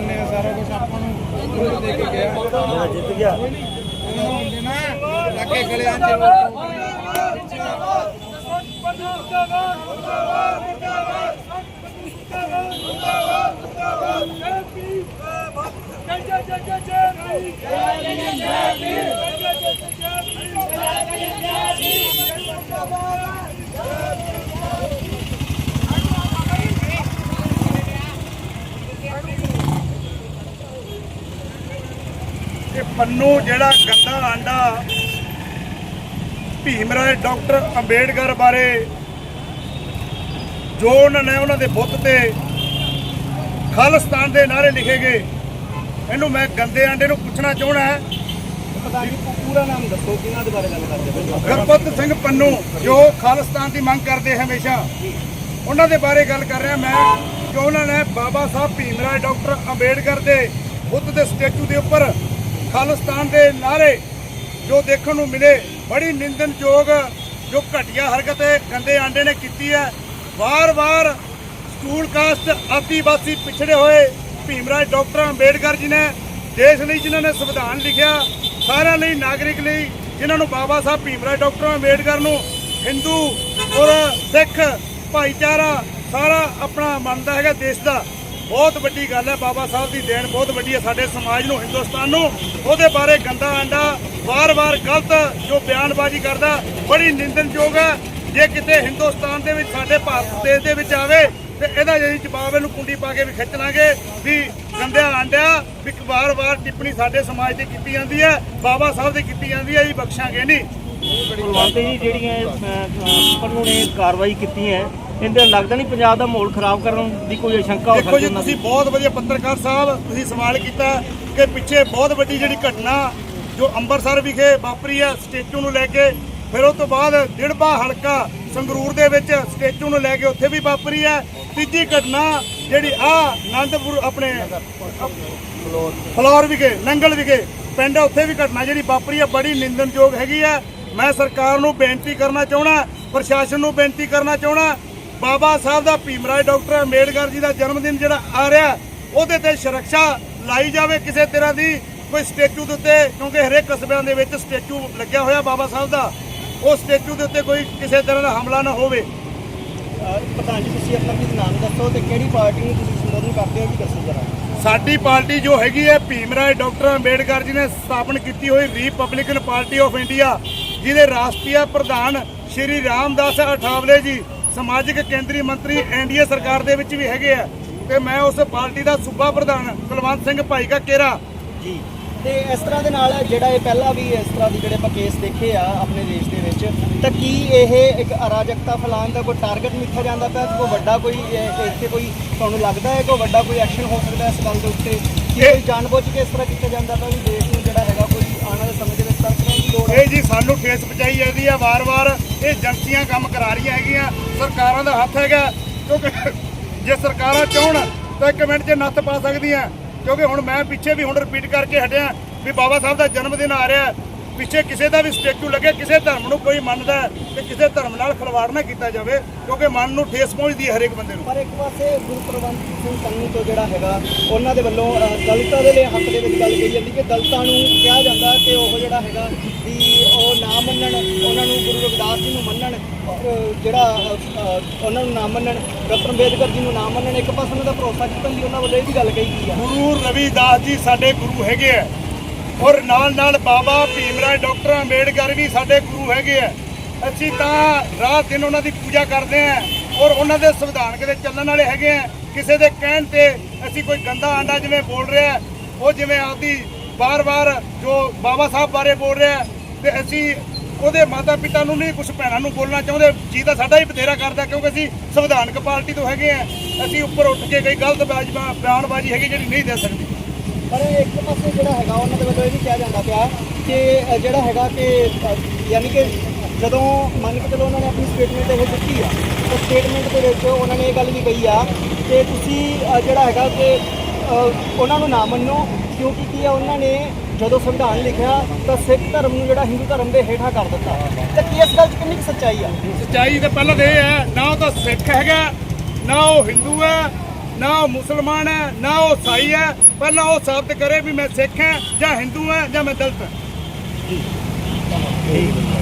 ਨੇ ਸਾਰਾ ਕੁਝ ਆਪਾਂ ਨੂੰ ਦੇ ਕੇ ਗਿਆ। ਮੇਰਾ ਜਿੱਤ ਗਿਆ। ਲੱਗੇ ਗਲਿਆਂ ਚ ਜੈ ਜੈ ਜੈ ਜੈ ਜੈ ਜੈ ਜੈ ਜੈ ਇਹ ਪੰਨੂ ਜਿਹੜਾ ਗੰਦਾ ਆਂਡਾ ਭੀਮ ਰਾਏ ਡਾਕਟਰ ਅੰਬੇਡਕਰ ਬਾਰੇ ਜੋ ਉਹਨਾਂ ਨੇ ਉਹਨਾਂ ਦੇ ਬੁੱਤ ਤੇ ਖਾਲਿਸਤਾਨ ਦੇ ਨਾਰੇ ਲਿਖੇ ਗਏ ਇਹਨੂੰ ਮੈਂ ਗੰਦੇ ਆਂਡੇ ਨੂੰ ਪੁੱਛਣਾ ਚਾਹਣਾ ਹੈ। ਪੂਰਾ ਨਾਮ ਦੱਸੋ ਕਿਹਨਾਂ ਦੇ ਬਾਰੇ ਗੱਲ ਕਰਦੇ ਪਏ ਹੋ? ਗੁਰਪਤ ਸਿੰਘ ਪੰਨੂ ਜੋ ਖਾਲਿਸਤਾਨ ਦੀ ਮੰਗ ਕਰਦੇ ਹਮੇਸ਼ਾ। ਉਹਨਾਂ ਦੇ ਬਾਰੇ ਗੱਲ ਕਰ ਰਿਹਾ ਮੈਂ ਕਿ ਉਹਨਾਂ ਨੇ ਬਾਬਾ ਸਾਹਿਬ ਭੀਮ ਰਾਏ ਡਾਕਟਰ ਅੰਬੇਡਕਰ ਦੇ ਬੁੱਤ ਦੇ ਸਟੈਚੂ ਦੇ ਉੱਪਰ ਖਾਲਿਸਤਾਨ ਦੇ ਨਾਰੇ ਜੋ ਦੇਖਣ ਨੂੰ ਮਿਲੇ, ਬੜੀ ਨਿੰਦਨਯੋਗ ਜੋ ਘਟੀਆ ਹਰਕਤ ਇਹ ਗੰਦੇ ਆਂਡੇ ਨੇ ਕੀਤੀ ਹੈ। ਵਾਰ-ਵਾਰ ਸਕੂਲ ਕਾਸਟ ਆਦੀਵਾਸੀ ਪਿਛੜੇ ਹੋਏ ਭੀਮ ਰਾਏ ਡਾਕਟਰ ਅੰਬੇਡਕਰ ਜੀ ਨੇ ਦੇਸ਼ ਲਈ ਜਿਨ੍ਹਾਂ ਨੇ ਸੰਵਿਧਾਨ ਲਿਖਿਆ, ਸਾਰਿਆਂ ਲਈ, ਨਾਗਰਿਕ ਲਈ, ਜਿਨ੍ਹਾਂ ਨੂੰ ਬਾਬਾ ਸਾਹਿਬ ਭੀਮ ਰਾਏ ਡਾਕਟਰ ਅੰਬੇਡਕਰ ਨੂੰ ਹਿੰਦੂ ਔਰ ਸਿੱਖ ਭਾਈਚਾਰਾ ਸਾਰਾ ਆਪਣਾ ਮੰਨਦਾ ਹੈਗਾ ਦੇਸ਼ ਦਾ। ਬਹੁਤ ਵੱਡੀ ਗੱਲ ਹੈ, ਬਾਬਾ ਸਾਹਿਬ ਦੀ ਦੇਣ ਬਹੁਤ ਵੱਡੀ ਹੈ ਸਾਡੇ ਸਮਾਜ ਨੂੰ, ਹਿੰਦੁਸਤਾਨ ਨੂੰ। ਉਹਦੇ ਬਾਰੇ ਗੰਦਾ ਆਂਡਾ, ਵਾਰ-ਵਾਰ ਗਲਤ ਜੋ ਬਿਆਨਬਾਜ਼ੀ ਕਰਦਾ, ਬੜੀ ਨਿੰਦਨਯੋਗ ਹੈ। ਜੇ ਕਿਤੇ ਹਿੰਦੁਸਤਾਨ ਦੇ ਵਿੱਚ, ਸਾਡੇ ਭਾਰਤ ਦੇਸ਼ ਦੇ ਵਿੱਚ ਆਵੇ, ਤੇ ਇਹਦਾ ਜਿਹੜੀ ਜਵਾਬ ਇਹਨੂੰ ਕੁੰਡੀ ਪਾ ਕੇ ਵੀ ਖਿੱਚ ਲਾਂਗੇ ਵੀ ਗੰਦਿਆ ਆਂਡਿਆ, ਵੀ ਵਾਰ-ਵਾਰ ਟਿੱਪਣੀ ਸਾਡੇ ਸਮਾਜ ਤੇ ਕੀਤੀ ਜਾਂਦੀ ਹੈ, ਬਾਬਾ ਸਾਹਿਬ ਦੀ ਕੀਤੀ ਜਾਂਦੀ ਹੈ ਜੀ ਬਖਸ਼ਾਂਗੇ ਨਹੀਂ। ਕੁਲਵੰਤ ਜੀ, ਜਿਹੜੀਆਂ ਪੰਨੂ ਨੇ ਕਾਰਵਾਈ ਕੀਤੀ ਹੈ ਇਹਦੇ ਲੱਗਦਾ ਨਹੀਂ ਪੰਜਾਬ ਦਾ ਮਾਹੌਲ ਖਰਾਬ ਕਰਨ ਦੀ ਕੋਈ ਸ਼ੰਕਾ ਹੋ ਦੇਖੋ ਸਕਦੀ ਜੀ ਉਹਨਾਂ ਤੁਸੀਂ ਬਹੁਤ ਵਧੀਆ ਪੱਤਰਕਾਰ ਸਾਹਿਬ ਤੁਸੀਂ ਸਵਾਲ ਕੀਤਾ ਕਿ ਪਿੱਛੇ ਬਹੁਤ ਵੱਡੀ ਜਿਹੜੀ ਘਟਨਾ ਜੋ ਅੰਮ੍ਰਿਤਸਰ ਵਿਖੇ ਵਾਪਰੀ ਹੈ ਸਟੇਚੂ ਨੂੰ ਲੈ ਕੇ ਫਿਰ ਉਸ ਤੋਂ ਬਾਅਦ ਡਿੜਬਾ ਹਲਕਾ ਸੰਗਰੂਰ ਦੇ ਵਿੱਚ ਸਟੇਚੂ ਨੂੰ ਲੈ ਕੇ ਉੱਥੇ ਵੀ ਵਾਪਰੀ ਹੈ। ਤੀਜੀ ਘਟਨਾ ਜਿਹੜੀ ਆ ਆਨੰਦਪੁਰ ਆਪਣੇ ਫਲੋਰ ਵਿਖੇ ਨੰਗਲ ਵਿਖੇ ਪਿੰਡ ਉੱਥੇ ਵੀ ਘਟਨਾ ਜਿਹੜੀ ਵਾਪਰੀ ਹੈ ਬੜੀ ਨਿੰਦਨਯੋਗ ਹੈਗੀ ਹੈ। ਮੈਂ ਸਰਕਾਰ ਨੂੰ ਬੇਨਤੀ ਕਰਨਾ ਚਾਹਣਾ ਪ੍ਰਸ਼ਾਸਨ ਨੂੰ ਬੇਨਤੀ ਕਰਨਾ ਚਾਹਣਾ ਬਾਬਾ ਸਾਹਿਬ ਦਾ ਭੀਮਰਾਏ ਡਾਕਟਰ ਅੰਬੇਡਕਰ ਜੀ ਦਾ ਜਨਮ ਦਿਨ ਜਿਹੜਾ ਆ ਰਿਹਾ ਉਹਦੇ ਤੇ ਸੁਰੱਖਿਆ ਲਾਈ ਜਾਵੇ ਕਿਸੇ ਤਰ੍ਹਾਂ ਦੀ ਕੋਈ ਸਟੈਚੂ ਦੇ ਉੱਤੇ ਕਿਉਂਕਿ ਹਰੇਕ ਕਸਬਿਆਂ ਦੇ ਵਿੱਚ ਸਟੈਚੂ ਲੱਗਿਆ ਹੋਇਆ ਬਾਬਾ ਸਾਹਿਬ ਦਾ ਉਹ ਸਟੈਚੂ ਦੇ ਉੱਤੇ ਕੋਈ ਕਿਸੇ ਤਰ੍ਹਾਂ ਦਾ ਹਮਲਾ ਨਾ ਹੋਵੇ। ਪ੍ਰਧਾਨ ਜੀ ਤੁਸੀਂ ਆਪਣਾ ਵੀ ਨਾਮ ਦੱਸੋ ਤੇ ਕਿਹੜੀ ਪਾਰਟੀ ਨੂੰ ਤੁਸੀਂ ਸੰਬੋਧਨ ਕਰਦੇ ਹੋ ਵੀ ਦੱਸੋ ਜਰਾ। ਸਾਡੀ ਪਾਰਟੀ ਜੋ ਹੈਗੀ ਹੈ ਭੀਮਰਾਏ ਡਾਕਟਰ ਅੰਬੇਡਕਰ ਜੀ ਨੇ ਸਥਾਪਨ ਕੀਤੀ ਹੋਈ ਰਿਪਬਲਿਕਨ ਪਾਰਟੀ ਆਫ ਇੰਡੀਆ ਜਿਹਦੇ ਰਾਸ਼ਟਰੀ ਪ੍ਰਧਾਨ ਸ਼੍ਰੀ ਰਾਮਦਾਸ ਅਠਾਵਲੇ ਜੀ ਸਮਾਜਿਕ ਕੇਂਦਰੀ ਮੰਤਰੀ ਐਨਡੀਏ ਸਰਕਾਰ ਦੇ ਵਿੱਚ ਵੀ ਹੈਗੇ ਆ ਤੇ ਮੈਂ ਉਸ ਪਾਰਟੀ ਦਾ ਸੂਬਾ ਪ੍ਰਧਾਨ ਕੁਲਵੰਤ ਸਿੰਘ ਭਾਈ ਕਾ ਕੇਰਾ। ਜੀ। ਤੇ ਇਸ ਤਰ੍ਹਾਂ ਦੇ ਨਾਲ ਜਿਹੜਾ ਇਹ ਪਹਿਲਾਂ ਵੀ ਇਸ ਤਰ੍ਹਾਂ ਦੀ ਜਿਹੜੇ ਆਪਾਂ ਕੇਸ ਦੇਖੇ ਆ ਆਪਣੇ ਦੇਸ਼ ਦੇ ਵਿੱਚ ਤਾਂ ਕੀ ਇਹ ਇੱਕ ਅਰਾਜਕਤਾ ਫੈਲਾਉਣ ਦਾ ਕੋਈ ਟਾਰਗੇਟ ਮਿੱਥਿਆ ਜਾਂਦਾ ਪਿਆ? ਕੋਈ ਵੱਡਾ ਕੋਈ ਇੱਥੇ ਕੋਈ ਤੁਹਾਨੂੰ ਲੱਗਦਾ ਹੈ ਕੋਈ ਵੱਡਾ ਕੋਈ ਐਕਸ਼ਨ ਹੋ ਸਕਦਾ ਇਸ ਗੱਲ ਦੇ ਉੱਤੇ? ਕਿ ਇਹ- ਕੋਈ ਜਾਣਬੁੱਝ ਕੇ ਇਸ ਤਰ੍ਹਾਂ ਕੀਤਾ ਜਾਂਦਾ ਪਿਆ ਵੀ ਦੇਸ਼ ਨੂੰ ਜਿਹੜਾ ਹੈਗਾ ਕੋਈ ਆਉਣ ਵਾਲੇ ਸਮੇਂ ਦੇ ਵਿੱਚ ਦੀ ਲੋੜ ਹੈ? ਇਹ ਜੀ ਸਾਨੂੰ ਠੇਸ ਪਹੁੰਚਾਈ ਜਾਂਦੀ ਆ ਵਾਰ-ਵਾਰ। ਇਹ ਏਜੰਸੀਆਂ ਕੰਮ ਕਰਾ ਰਹੀਆਂ ਹੈਗੀਆਂ। ਸਰਕਾਰਾਂ ਦਾ ਹੱਥ ਹੈਗਾ, ਕਿਉਂਕਿ ਜੇ ਸਰਕਾਰਾਂ ਚਾਹਣ ਤਾਂ ਇੱਕ ਮਿੰਟ 'ਚ ਨੱਥ ਪਾ ਸਕਦੀਆਂ। ਕਿਉਂਕਿ ਹੁਣ ਮੈਂ ਪਿੱਛੇ ਵੀ ਹੁਣ ਰਿਪੀਟ ਕਰਕੇ ਹਟਿਆ ਵੀ ਬਾਬਾ ਸਾਹਿਬ ਦਾ ਜਨਮ ਦਿਨ ਆ ਰਿਹਾ। ਪਿੱਛੇ ਕਿਸੇ ਦਾ ਵੀ ਸਟੈਚੂ ਲੱਗੇ ਕਿਸੇ ਧਰਮ ਨੂੰ ਕੋਈ ਮੰਨਦਾ ਤੇ ਕਿਸੇ ਧਰਮ ਨਾਲ ਖਿਲਵਾੜ ਨਾ ਕੀਤਾ ਜਾਵੇ ਕਿਉਂਕਿ ਮਨ ਨੂੰ ਠੇਸ ਪਹੁੰਚਦੀ ਹੈ ਹਰੇਕ ਬੰਦੇ ਨੂੰ। ਪਰ ਇੱਕ ਪਾਸੇ ਗੁਰੂ ਪ੍ਰਬੰਧ ਸਿੰਘ ਕੰਨੂ ਤੋਂ ਜਿਹੜਾ ਹੈਗਾ ਉਹਨਾਂ ਦੇ ਵੱਲੋਂ ਦਲਿਤਾਂ ਦੇ ਲਈ ਹੱਕ ਦੇ ਵਿੱਚ ਗੱਲ ਕਹੀ ਜਾਂਦੀ ਕਿ ਦਲਿਤਾਂ ਨੂੰ ਕਿਹਾ ਜਾਂਦਾ ਕਿ ਉਹ ਜਿਹੜਾ ਹੈਗਾ ਵੀ ਉਹ ਨਾ ਮੰਨਣ ਉਹਨਾਂ ਨੂੰ ਗੁਰੂ ਰਵਿਦਾਸ ਜੀ ਨੂੰ ਮੰਨਣ ਜਿਹੜਾ ਉਹਨਾਂ ਨੂੰ ਨਾ ਮੰਨਣ ਡਾਕਟਰ ਅੰਬੇਦਕਰ ਜੀ ਨੂੰ ਨਾ ਮੰਨਣ ਇੱਕ ਪਾਸੇ ਉਹਨਾਂ ਦਾ ਭਰੋਸਾ ਜਿੱਤਣ ਦੀ ਉਹਨਾਂ ਵੱਲੋਂ ਇਹ ਵੀ ਗੱਲ ਕਹੀ ਗਈ ਆ। ਗੁਰੂ ਰਵਿਦਾਸ ਜੀ ਸਾਡੇ ਗੁਰੂ ਹੈਗੇ ਆ। ਔਰ ਨਾਲ ਨਾਲ ਬਾਬਾ ਭੀਮਰਾਏ ਡਾਕਟਰ ਅੰਬੇਡਕਰ ਵੀ ਸਾਡੇ ਗੁਰੂ ਹੈਗੇ ਆ। ਅਸੀਂ ਤਾਂ ਰਾਤ ਦਿਨ ਉਹਨਾਂ ਦੀ ਪੂਜਾ ਕਰਦੇ ਆ ਔਰ ਉਹਨਾਂ ਦੇ ਸੰਵਿਧਾਨਕ ਦੇ ਚੱਲਣ ਵਾਲੇ ਹੈਗੇ ਆ। ਕਿਸੇ ਦੇ ਕਹਿਣ ਤੇ ਅਸੀਂ ਕੋਈ ਗੰਦਾ ਆਂਡਾ ਜਿਵੇਂ ਬੋਲ ਰਿਹਾ ਉਹ ਜਿਵੇਂ ਆਪਦੀ ਬਾਰ-ਬਾਰ ਜੋ ਬਾਬਾ ਸਾਹਿਬ ਬਾਰੇ ਬੋਲ ਰਿਹਾ ਤੇ ਅਸੀਂ ਉਹਦੇ ਮਾਤਾ ਪਿਤਾ ਨੂੰ ਨਹੀਂ ਕੁਝ ਭੈਣਾਂ ਨੂੰ ਬੋਲਣਾ ਚਾਹੁੰਦੇ। ਜੀ ਤਾਂ ਸਾਡਾ ਹੀ ਬਥੇਰਾ ਕਰਦਾ ਕਿਉਂਕਿ ਅਸੀਂ ਸੰਵਿਧਾਨਕ ਪਾਰਟੀ ਤੋਂ ਹੈਗੇ ਆ। ਅਸੀਂ ਉੱਪਰ ਉੱਠ ਕੇ ਕੋਈ ਗਲਤ ਬਾਜ- ਬਿਆਨਬਾਜ਼ੀ ਹੈਗੀ ਜਿਹੜੀ ਨਹੀਂ ਦੇ ਸਕਦੀ। ਪਰ ਇੱਕ ਪਾਸੇ ਜਿਹੜਾ ਹੈਗਾ, ਉਹਨਾਂ ਦੇ ਵੱਲੋਂ ਇਹ ਵੀ ਕਿਹਾ ਜਾਂਦਾ ਪਿਆ ਕਿ ਜਿਹੜਾ ਹੈਗਾ ਕਿ ਯਾਨੀ ਕਿ ਜਦੋਂ ਮੰਨ ਕੇ ਚਲੋ ਉਹਨਾਂ ਨੇ ਆਪਣੀ ਸਟੇਟਮੈਂਟ ਇਹ ਦਿੱਤੀ ਆ, ਤਾਂ ਸਟੇਟਮੈਂਟ ਦੇ ਵਿੱਚ ਉਹਨਾਂ ਨੇ ਇਹ ਗੱਲ ਵੀ ਕਹੀ ਆ ਕਿ ਤੁਸੀਂ ਜਿਹੜਾ ਹੈਗਾ ਕਿ ਉਹਨਾਂ ਨੂੰ ਨਾ ਮੰਨੋ, ਕਿਉਂਕਿ ਕੀ ਆ, ਉਹਨਾਂ ਨੇ ਜਦੋਂ ਸੰਵਿਧਾਨ ਲਿਖਿਆ, ਤਾਂ ਸਿੱਖ ਧਰਮ ਨੂੰ ਜਿਹੜਾ ਹਿੰਦੂ ਧਰਮ ਦੇ ਹੇਠਾਂ ਕਰ ਦਿੱਤਾ। ਤਾਂ ਕੀ ਇਸ ਗੱਲ 'ਚ ਕਿੰਨੀ ਕੁ ਸੱਚਾਈ ਆ? ਸੱਚਾਈ ਤਾਂ ਪਹਿਲਾਂ ਤਾਂ ਇਹ ਹੈ, ਨਾ ਤਾਂ ਸਿੱਖ ਹੈਗਾ, ਨਾ ਉਹ ਹਿੰਦੂ ਹੈ ਨਾ ਉਹ ਮੁਸਲਮਾਨ ਹੈ, ਨਾ ਉਹ ਸਾਈ ਹੈ, ਪਹਿਲਾਂ ਉਹ ਸਾਬਤ ਕਰੇ ਵੀ ਮੈਂ ਸਿੱਖ ਹਾਂ ਜਾਂ ਹਿੰਦੂ ਹਾਂ ਜਾਂ ਮੈਂ ਦਲਿਤ ਹਾਂ।